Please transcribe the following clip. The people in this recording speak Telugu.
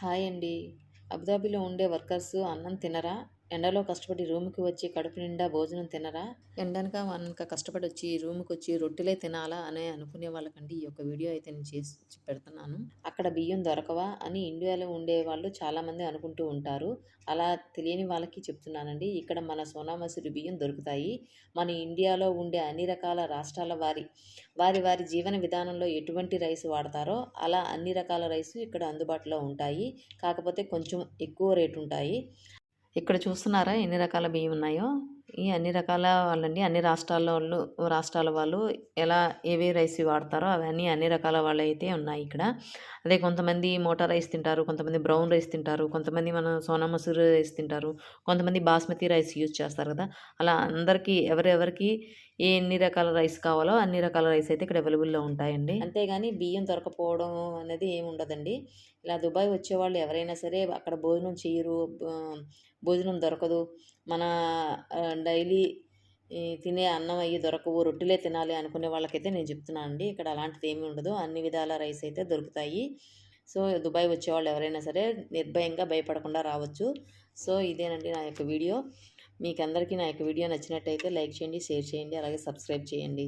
హాయ్ అండి. అబుదాబిలో ఉండే వర్కర్స్ అన్నం తినరా? ఎండలో కష్టపడి రూమ్కి వచ్చి కడుపు నిండా భోజనం తినరా? ఎండనక వనక కష్టపడి వచ్చి రూమ్కి వచ్చి రొట్టెలే తినాలా అని అనుకునే వాళ్ళకండి ఈ యొక్క వీడియో అయితే నేను చేసి పెడుతున్నాను. అక్కడ బియ్యం దొరకవా అని ఇండియాలో ఉండే వాళ్ళు చాలామంది అనుకుంటూ ఉంటారు. అలా తెలియని వాళ్ళకి చెప్తున్నానండి. ఇక్కడ మన సోనా మసూరి బియ్యం దొరుకుతాయి. మన ఇండియాలో ఉండే అన్ని రకాల రాష్ట్రాల వారి వారి వారి జీవన విధానంలో ఎటువంటి రైస్ వాడతారో అలా అన్ని రకాల రైస్ ఇక్కడ అందుబాటులో ఉంటాయి. కాకపోతే కొంచెం ఎక్కువ రేటు ఉంటాయి. ఇక్కడ చూస్తున్నారా ఎన్ని రకాల బియ్యం ఉన్నాయో? ఈ అన్ని రకాల వాళ్ళండి అన్ని రాష్ట్రాల వాళ్ళు రాష్ట్రాల వాళ్ళు ఎలా ఏవే రైస్ వాడతారో అవన్నీ అన్ని రకాల వాళ్ళు అయితే ఉన్నాయి ఇక్కడ. అదే కొంతమంది మోటా రైస్ తింటారు కొంతమంది బ్రౌన్ రైస్ తింటారు కొంతమంది మన సోనా మసూరి రైస్ తింటారు కొంతమంది బాస్మతి రైస్ యూజ్ చేస్తారు కదా. అలా అందరికీ ఎవరెవరికి ఎన్ని రకాల రైస్ కావాలో అన్ని రకాల రైస్ అయితే ఇక్కడ అవైలబుల్లో ఉంటాయండి. అంతేగాని బియ్యం దొరకపోవడం అనేది ఏమి ఉండదండి. ఇలా దుబాయ్ వచ్చేవాళ్ళు ఎవరైనా సరే అక్కడ భోజనం చేయరు భోజనం దొరకదు. మన డైలీ తినే అన్నం అయ్యి దొరకవు రొట్టెలే తినాలి అనుకునే వాళ్ళకైతే నేను చెప్తున్నాను అండి. ఇక్కడ అలాంటిది ఏమీ ఉండదు. అన్ని విధాల రైస్ అయితే దొరుకుతాయి. సో దుబాయ్ వచ్చేవాళ్ళు ఎవరైనా సరే నిర్భయంగా భయపడకుండా రావచ్చు. సో ఇదేనండి నా యొక్క వీడియో. మీకు అందరికీ నా యొక్క వీడియో నచ్చినట్టయితే లైక్ చేయండి షేర్ చేయండి అలాగే సబ్స్క్రైబ్ చేయండి.